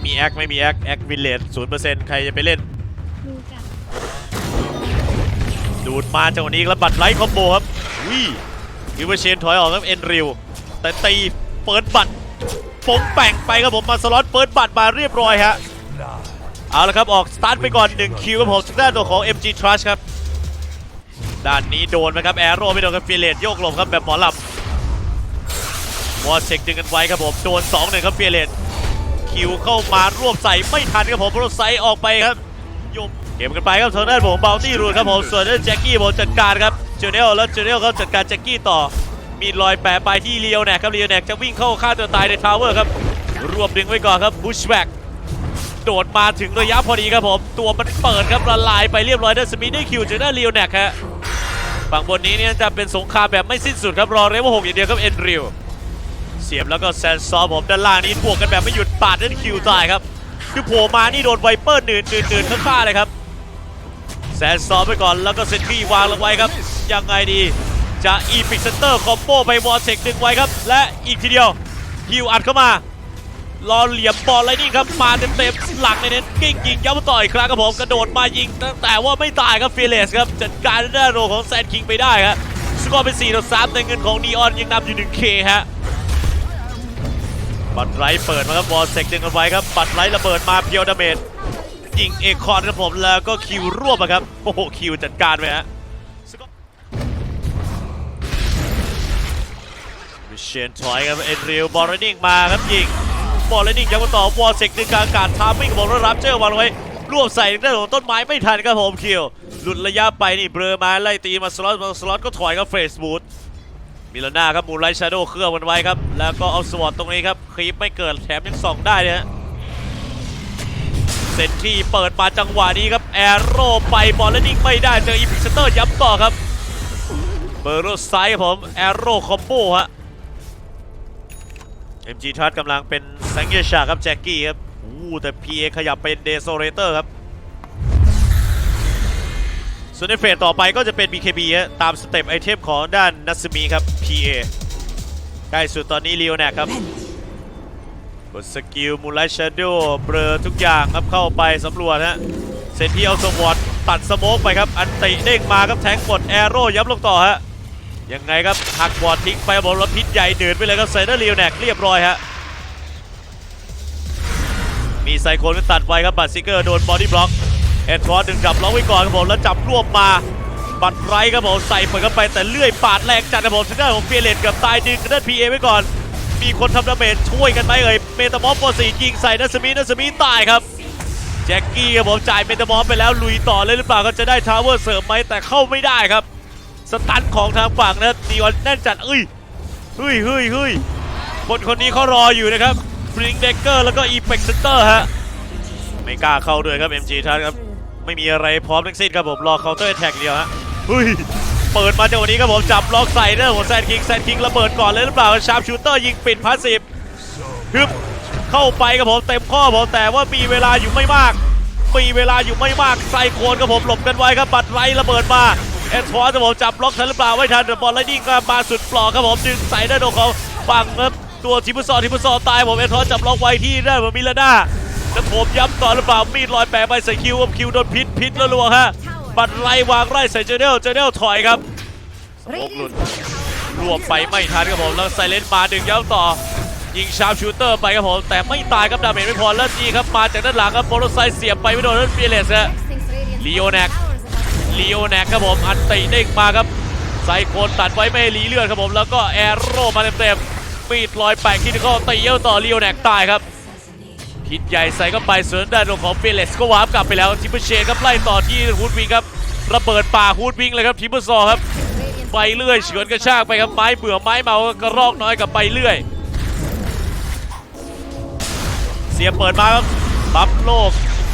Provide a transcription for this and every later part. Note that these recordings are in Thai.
ไม่มีแอคไม่มีแอคแอควิลเลจศูนย์เปอร์เซ็นต์ใครจะไปเล่น ดูกันดูดมาจังหวะนี้แล้วบัตรไลท์คอมโบครับวิวิวเชนถอยออกครับเอ็นริวแต่ตีเปิดบัตรปงแป่งไปครับผมมาสล็อตเปิดบัตรมาเรียบร้อยฮะเอาละครับออกสตาร์ทไปก่อน 1 คิวครับผมทางด้านตัวของ MG Trust ครับ ด้านนี้โดนไหมครับแอโร่ไม่โดนครับฟิเลตโยกหลบครับแบบหมอลำวอร์เช็คดึงกันไว้ครับผมโดน2หนึ่งครับฟิเลต คิวเข้ามารวบใส่ไม่ทันครับผมโรถไซออกไปครับยมเก็บกันไปครับทางด้านผมเบลตี้รูนครับผมส่วนด้านแจ็คกี้ผมจัดการครับเจเนลแล้วเจเนลครับจัดการแจ็คกี้ต่อ มีรอยแปะไปที่เลียวแนกครับเลียวแนกจะวิ่งเข้าฆ่าตัวตายในทาวเวอร์ครับรวบดึงไว้ก่อนครับบุชแบ็กโดดมาถึงระยะพอดีครับผม ตัวมันเปิดครับละลายไปเรียบร้อยด้านสมิธได้คิวจากด้านเลียวแนกฮะฝั่งบนนี้เนี่ยจะเป็นสงครามแบบไม่สิ้นสุดครับรอเรเวลหกอย่างเดียวครับเอ็นริว สียบแล้วก็แซนซอร์ผมด้านล่างนี้บวกกันแบบไม่หยุดปาดด้านคิวตายครับคือโผล่มานี่โดนไวเปอร์หนืดหนืดหนืดข้างๆเลยครับแซนซ้อมไปก่อนแล้วก็เซนตี้วางลงไว้ครับ ยังไงดีจะอีพิกเซนเตอร์คอมโบไปวอร์เซกดึงไว้ครับ และอีกทีเดียวฮิวอัดเข้ามารอเหลี่ยมบอลไลนิ่ครับมาเต็มๆหลักในเน้นกิ้งยิงย้ำต่ออีกครั้งครับผมกระโดดมายิงแต่ว่าไม่ตายครับฟิเลสครับจัดการด้าโรของแซนคิงไปได้ครับสกอร์เป็น4ต่อ3แต่เงินของนีออนยังนำอยู่ 1K ฮะ บัตรไรเปิดมาครับวอลเซกดึงกันไว้ครับ บัตรไรระเบิดมาเพียวดาเมจยิงเอคอนครับผมแล้วก็คิวรวบครับ โอ้โหคิวจัดการไปฮะวิเชียนถอยครับเอ็นริวบอลเรนนิ่งมาครับยิงบอลเรนนิ่งยังมาต่อวอลเซกดึงกลางอากาศทามมิ่งของรับเจอวางไว้รวบใส่ด้ของต้นไม้ไม่ทันครับผมคิวหลุดระยะไปนี่เบลอมาไล่ตีมาสล็อตมาสล็อตก็ถอยครับเฟสบูท มิลาน่าครับมูนไลท์ชาโดเครื่องมันไว้ครับ แล้วก็เอาสวอตตรงนี้ครับคลิปไม่เกิดแถมยังส่องได้เลยฮะเซนที่เปิดมาจังหวะนี้ครับ แอโร่ไปบอลแล้วนิ่งไม่ได้เจออีพิกเซเตอร์ย้ำต่อครับ เบอร์โรไซด์ผม แอโร่คอมโบฮะ MG ทัดกำลังเป็นแซงเยชาครับ แจ็คกี้ครับอู้แต่ PA ขยับเป็นเดโซเรเตอร์ครับ ส่วนในเฟสต่อไปก็จะเป็น BKB ฮะตามสเต็ปไอเทมของด้านนัสมีครับ PA ใกล้สุดตอนนี้ลีโอแนกครับกดสกิลมูลไลท์ชาโดเบลอทุกอย่างครับเข้าไปสำรวจฮะเซนที่เอาสวอตตัดสโมกไปครับ อันติเด้งมาครับแทงกดแอโร่ยับลงต่อฮะยังไงครับหักบอดทิ้งไปบอลรถพิษใหญ่เดือดไปเลยครับไซเดอร์เรียวแนกเรียบร้อยฮะมีไซโคนก็ตัดไว้ครับบัตซิเกอร์โดนบอดี้บล็อก แอดคอร์ดึงจับล็อกไว้ก่อนครับผมแล้วจับรวบมาบัตรไรครับผมใส่เปิดเข้าไปแต่เลื่อยปาดแรงจัดครับผมทางด้านของเฟียเลตกับตายดึงทางด้านพีเอไว้ก่อน มีคนทำดาเมจช่วยกันไหมเอ่ยเมตามอฟโฟสียิงใส่นัสมีนัสมีตายครับแจ็คกี้ครับผมจ่ายเมตามอฟไปแล้วลุยต่อเลยหรือเปล่าก็จะได้ทาวเวอร์เสริมไหมแต่เข้าไม่ได้ครับ สตันของทางฝั่งนะนีออนแน่นจัดเอ้ยเฮ้ยเฮ้ยเฮ้ยคนคนนี้เขารออยู่นะครับฟริงเดเกอร์แล้วก็อีเ c กเซนเตอร์ฮะไม่กล้าเข้าด้วยครับ MG ทันครับ ไม่มีอะไรพร้อมทั้งสิ้นครับผมรอเคาน์เตอร์แท็กเดียวฮะเฮ้ยเปิดมาจากวันนี้ครับผมจับล็อกใส่เรื่องของแซนคิงแซนคิงระเบิดก่อนเลยหรือเปล่าชาร์ปชูเตอร์ยิงปิดพาสซีฟฮึบเข้าไปครับผมเต็มข้อผมแต่ว่ามีเวลาอยู่ไม่มากมีเวลาอยู่ไม่มากไซโคนครับผมหลบกันไว้ครับบัตรไรระเบิดมาเอ็นทอร์ครับผมจับล็อกทันหรือเปล่าไม่ทันแต่บอลไลนิ่งก็มาสุดปลอกครับผมดึงใส่ด้าโดนเขาฝั่งครับตัวทิพุซอทิพุซอตายผมเอ็นทอร์จับล็อกไว้ที่ด้านของมิลาน่า แล้วผมย้ำต่อหรือเปล่ามีดลอยแปะไปใส่คิวครับคิวโดนพิษพิษแล้วลวงฮะบัตรไรวางไร่ใส่เจเนลเจเนลถอยครับสโมกหลุดรวมไปไม่ทันครับผมแล้วไซเลนมาดึงย้ำต่อยิงชาร์ปชูเตอร์ไปครับผมแต่ไม่ตายครับดาเมจไม่พอแล้วนี่ครับมาจากด้านหลังครับโปรไซเสียบไปไม่โดนนั่นเฟียเลสฮะ Leonac ลีโอแนกครับผมอันติเด้งมาครับไซโคนตัดไว้ไม่ให้หลีเลือดครับผมแล้วก็แอโร่มาเต็มๆปีดลอยแปะคิดเข้าตีเย้าต่อลีโอแนกตายครับ พิษใหญ่ใส่เข้าไปเส่วนด้านของเฟียเลสก็วาร์ปกลับไปแล้วทิปเปอร์เชนครับไล่ต่อที่ฮูดวิงครับระเบิดป่าฮูดวิงเลยครับทิปเปอร์ซอครับไปเรื่อยเฉือนกระชากไปครับไม้เบื่อไม้เมากระรอกน้อยกับไปเรื่อย เสียเปิดมาครับบัฟโลก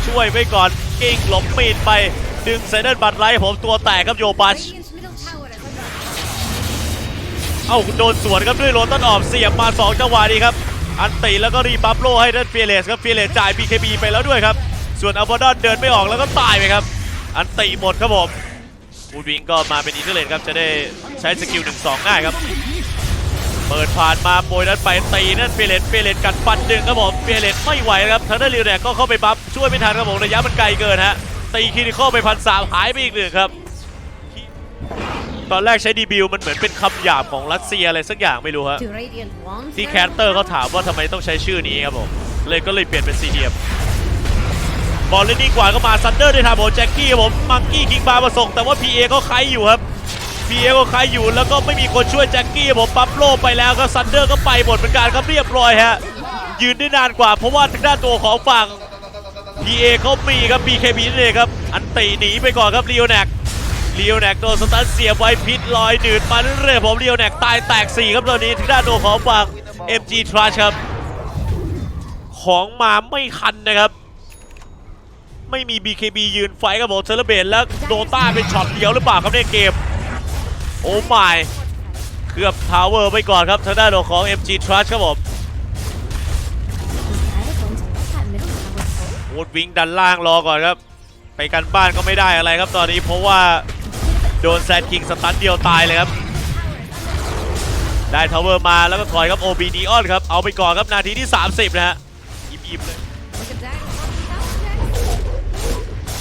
ช่วยไว้ก่อนกิ้งหลบมีดไปดึงไซเดนบัตไลท์ผมตัวแตกครับโยบัชเอ้าโดนสวนครับด้วยโรตันออฟเสียบมา 2 จังหวะนี้ครับ อันติแล้วก็รีบัฟโลให้ด้านเฟียเลสครับเฟียเลสจ่าย BKB ไปแล้วด้วยครับ ส่วนอัลบอดอนเดินไม่ออกแล้วก็ตายไปครับ อันติหมดครับผมวูดวิงก็มาเป็นอินเทอร์เลนครับจะได้ใช้สกิล1-2ง่ายครับ เปิดผ่านมาโปรยนั้นไปตีนั่นเปเลตเปเลตกัดฟันดึงครับผมเปเลตไม่ไหวครับทางด้านริวเนี่ยก็เข้าไปบัฟช่วยไม่ทันครับผมระยะมันไกลเกินฮะตีคริติคอลไปพันสามหายไปอีกหนึ่งครับ ตอนแรกใช้ดีบิวมันเหมือนเป็นคำหยาบของรัสเซียอะไรสักอย่างไม่รู้ฮะ To Radiant Wands. ที่แคสเตอร์เขาถามว่าทำไมต้องใช้ชื่อนี้ครับผมเลยก็เลยเปลี่ยนเป็นซีเดียมบอลเล่นนิ่งกว่าก็มาซันเดอร์ได้ทำโอแจ็คกี้ครับผมมังกี้คิงบาร์มาส่งแต่ว่า PA ก็ใครอยู่ครับ PA ก็ใครอยู่แล้วก็ไม่มีคนช่วยแจ็คกี้ครับผมปั๊บโลไปแล้วก็ซันเดอร์ก็ไปหมดเหมือนกันครับเรียบร้อยฮะยืนได้นานกว่าเพราะว่าทางด้านตัวของฝั่ง PA เขามีครับ BKB นั่นเองครับอันตีหนีไปก่อนครับลีโอแนก เลีโอแนกโดนสตันเสียบไว้พิษลอยหนืดมาเรื่อยๆผมเลีโอแนกตายแตก 4 ครับตอนนี้ทางด้านตัวของฝั่ง MG Trash ครับ ของมาไม่ทันนะครับ ไม่มี BKB ยืนไฟครับผมเซเลเบตแล้วโดต้าเป็นช็อตเดียวหรือเปล่าครับในเกม โอ้ไม่เคลือบทาวเวอร์ไปก่อนครับทางด้านของ MG Trash ครับผมวูดวิงดันล่างรอก่อนครับ ไปกันบ้านก็ไม่ได้อะไรครับตอนนี้เพราะว่า ดนแซนคิงสตันเดียวตายเลยครับ ได้ทาวเวอร์มาแล้วก็ถอยครับโอบีนีออนครับ เอาไปก่อนครับนาทีที่ 30 นะฮะยิ้มๆเลย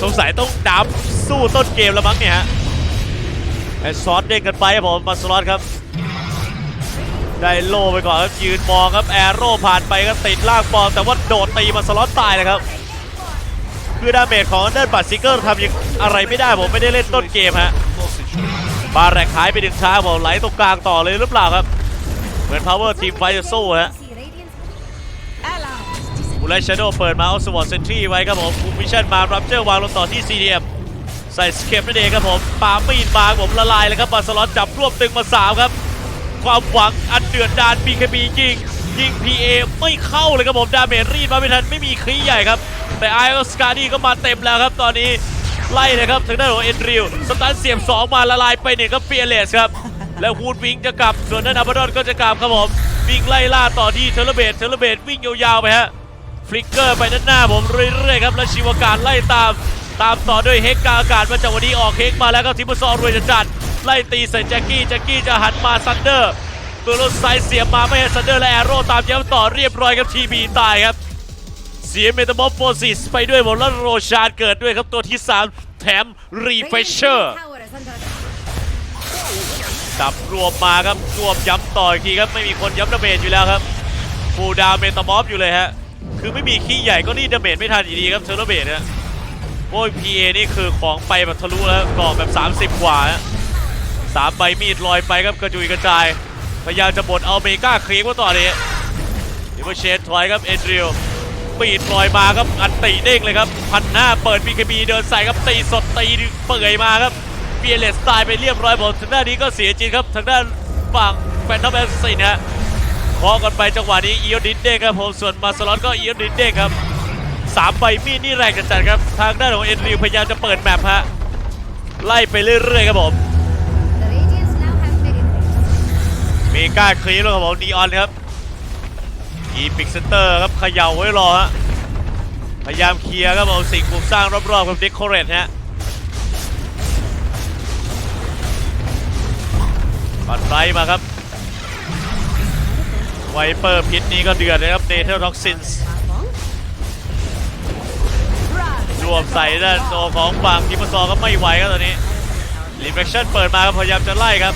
สงสัยต้องดับสู้ต้นเกมแล้วมั้งเนี่ยฮะไอซอสเด้งกันไปครับผมมาสลอตครับ ได้โล่ไปก่อนครับยืนมองครับแอโร่ผ่านไปก็ติดล่างปอมแต่ว่าโดดตีมาสลอตตายเลยครับคือดาเมจของเดินบัตซิเกอร์ทำยังอะไรไม่ได้ผมไม่ได้เล่นต้นเกมฮะ บาแรกหายไปดึงช้าผมไหลตรงกลางต่อเลยหรือเปล่าครับ เหมือนพาวเวอร์ทีมไฟจะสู้ฮะบูเลชโดเปิดมาเอาสวอตเซนทรีไว้ครับผมคุมมิชชั่นมารับเจอร์วางลงต่อที่ซีเดียมใส่สเคปนั่นเองครับผมปามีดมาผมละลายเลยครับบาสลอนจับรวบตึงมาสามครับ ความหวังอันเดือดดาน BKB ยิงยิง PA ไม่เข้าเลยครับผมดาเมจรีดมาไม่ทันไม่มีคลีใหญ่ครับ แต่ไอออสการ์ดี้ก็มาเต็มแล้วครับตอนนี้ ไล่เลยครับทางด้านของเอ็นริวสตันเสียบ 2 มาละลายไปหนึ่งครับเฟียเลสครับ แล้วฮูดวิงจะกลับ ส่วนนั้นอับดอนก็จะกลับครับผมวิ่งไล่ล่าต่อที่เทเลเบตเทเลเบตวิ่งยาวๆไปฮะฟลิกเกอร์ไปด้านหน้าผมเรื่อยๆครับแล้วชิวการไล่ตาม ตามต่อด้วยเฮกกาอากาศมาจากวันนี้ออกเฮกมาแล้วก็ทิมเบอร์ซอรวยจะจัดไล่ตีใส่แจ็คกี้แจ็คกี้จะหันมาซันเดอร์ตัวรถไซด์เสียบมาไม่ให้ซันเดอร์และแอโร่ตามย้ำต่อเรียบร้อยครับทีบีตายครับ สียเมตาบอฟโฟซิสไปด้วยผมแล้วโรชาร์ดเกิดด้วยครับตัวที่ 3 แถมรีเฟชเชอร์จับรวมมาครับรวมย้ำต่ออีกทีครับ ไม่มีคนย้ำดาเมจอยู่แล้วครับฟูดาวเมตามอฟอยู่เลยฮะ คือไม่มีขี้ใหญ่ก็นี่ดาเมจไม่ทันอยู่ดีครับเทอร์เบตนะโอ้ยพีเอนี่คือของไปแบบทะลุแล้วกรอบแบบ 30 กว่าสามใบมีดลอยไปครับกระจุยกระจาย พยายามจะบดเอาเมกาครีมว่าต่อนี้ดิวเชนถอยครับเอ็นริว ปีดลอยมาครับอันตีเด้งเลยครับพันหน้าเปิด BKB เดินใส่ครับตีสดตีเปื่อยมาครับเฟียเลสตายไปเรียบร้อยผมทางด้านนี้ก็เสียจริงครับทางด้านฝั่งแฟนทอมแอสซินฮะเคาะกันไปจังหวะนี้อีโอดินเด้งครับผมส่วนมาสลอตก็อีโอดินเด้งครับสามใบมีดนี่แรงจัดๆครับ ทางด้านของเอ็นริวพยายามจะเปิดแมปฮะไล่ไปเรื่อยๆครับผม The Radiants now have mid เมกาคลีปแล้วครับผมนีออนครับ อีพิกเซนเตอร์ครับเขย่าไว้รอฮะ พยายามเคลียร์ครับผมสิ่งปลูกสร้างรอบๆกับเดคอเรทฮะปัดไรมาครับ ไวเปอร์พิษนี้ก็เดือดเลยครับเนเธอร์ท็อกซินส์รวมใส่ด้านโซของฝั่งทิมซอก็ไม่ไหวครับตอนนี้รีเฟคชั่นเปิดมาครับพยายามจะไล่ครับ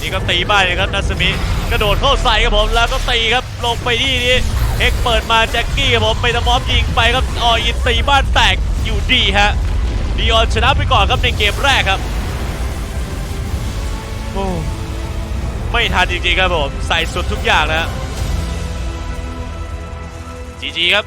นี่ก็ตีบ้านเลยครับนัสมิ กระโดดเข้าใส่ครับผมแล้วก็ตีครับลงไปที่นี้เฮกเปิดมาแจ็คกี้ครับผมไปตะมอมยิงไปครับอออินตีบ้านแตกอยู่ดีฮะดีออนชนะไปก่อนครับในเกมแรกครับโอ้ไม่ทันจริงๆครับผมใส่สุดทุกอย่างนะจีจีครับ